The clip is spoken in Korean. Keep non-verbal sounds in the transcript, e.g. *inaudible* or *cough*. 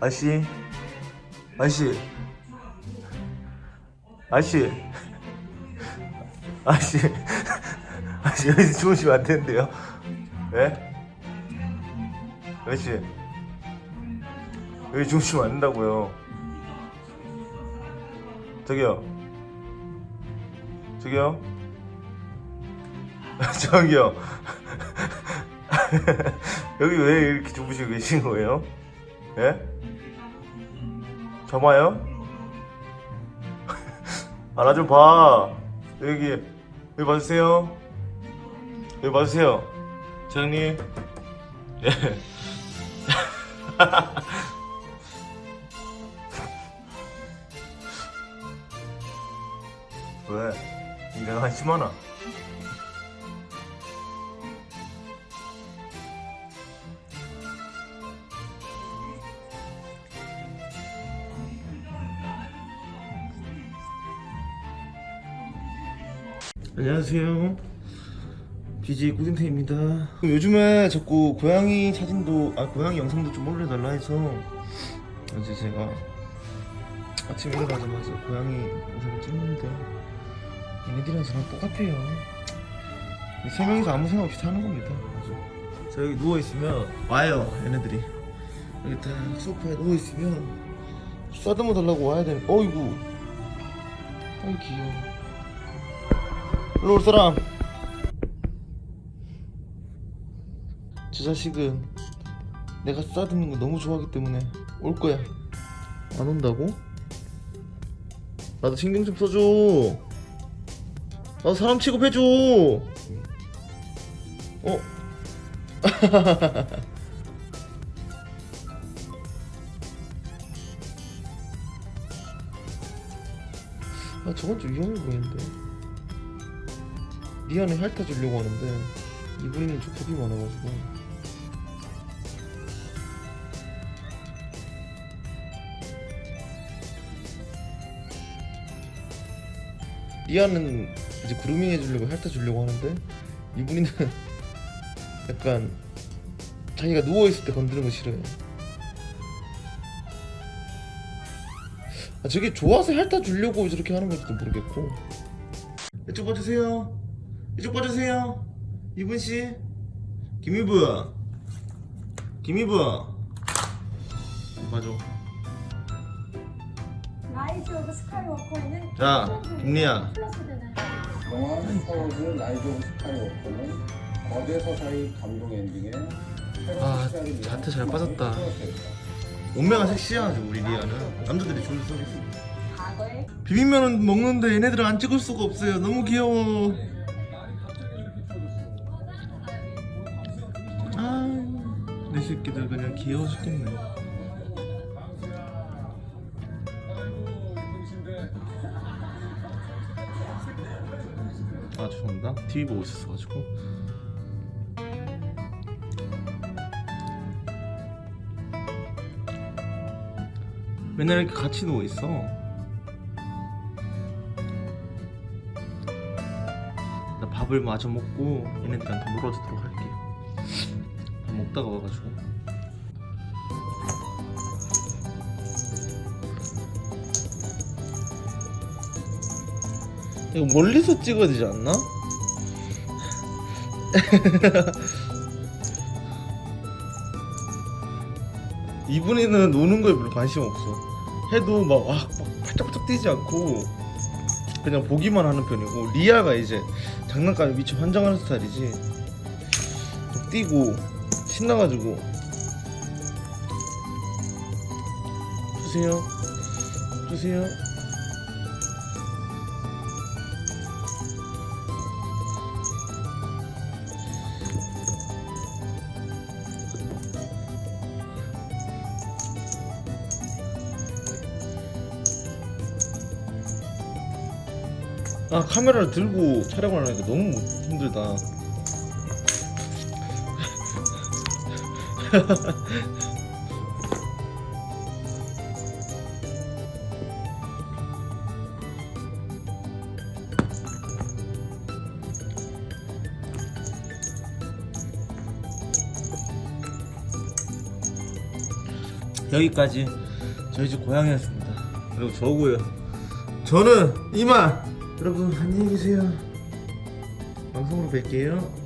아씨. 아씨. 아씨. 아씨. 아씨 여기서 주무시면 안 되는데요. 예? 아씨. 여기 주무시면 안 된다고요. 저기요. 저기요. *laughs* 저기요. *laughs* 여기 왜 이렇게 주무시고 계신 거예요? 예? 저마요? 아, 나좀 봐. 여기, 여기 봐주세요. 여기 봐주세요. 사장님. 예. *laughs* 왜? 일가 한심 하나? 안녕하세요. BJ 꾸준태입니다. 요즘에 자꾸 고양이 사진도, 아, 고양이 영상도 좀 올려달라 해서, 어제 제가 아침에 일어나자마자 고양이 영상을 찍는데, 얘네들이랑 저랑 똑같아요. 이세 명이서 아무 생각 없이 사는 겁니다. 저 여기 누워 있으면, 와요, 얘네들이. 여기 딱 소파에 누워 있으면, 싸듬어 달라고 와야 되는, 어이구. 아이, 귀여워. 일로 올 사람. 저 자식은 내가 싸드는 거 너무 좋아하기 때문에 올 거야. 안 온다고? 나도 신경 좀 써줘. 나도 사람 취급해줘. 어? *laughs* 아 저건 좀 위험해 보이는데 리안을 핥아 주려고 하는데 이분이는 좀 겁이 많아가지고. 리안은 이제 그루밍 해주려고 핥아 주려고 하는데 이분이는 *laughs* 약간 자기가 누워 있을 때 건드는 거 싫어해. 아, 저게 좋아서 핥아 주려고 저렇게 하는 건지도 모르겠고. 이쪽 봐주세요 이쪽 봐주세요. 이분 씨. 김이부. 김이부. 봐줘. 라이즈 오브 스카이워커에는 자, 김리아. 플러스 되나요? 영화 스타워즈 라이즈 오브 스카이워커는 거대 서사의 감동 엔딩에 아, 자태 잘 빠졌다. 몸매가 섹시하죠 우리 리아는. 남자들이 소리 과거에 비빔면은 먹는데 얘네들은 안 찍을 수가 없어요. 너무 귀여워 새끼들 그냥 귀여워 죽겠네 아 죄송합니다. TV 보고 있었어가지고. 맨날 이렇게 같이 누워있어. 나 밥을 마저 먹고 얘네들한테 물어주도록 할게요. 밥 먹다가 와가지고. 이거 멀리서 찍어야 되지 않나? *laughs* 이분이는 노는 거에 별로 관심 없어. 해도 막, 와, 막 팔짝팔짝 뛰지 않고 그냥 보기만 하는 편이고 리아가 이제 장난감에 미쳐 환장하는 스타일이지. 막 뛰고 신나가지고. 주세요. 주세요. 아 카메라를 들고 촬영을 하니까 너무 힘들다 *laughs* 여기까지 저희 집 고향이었습니다. 그리고 저고요. 저는 이만 여러분 안녕히 계세요. 방송으로 뵐게요.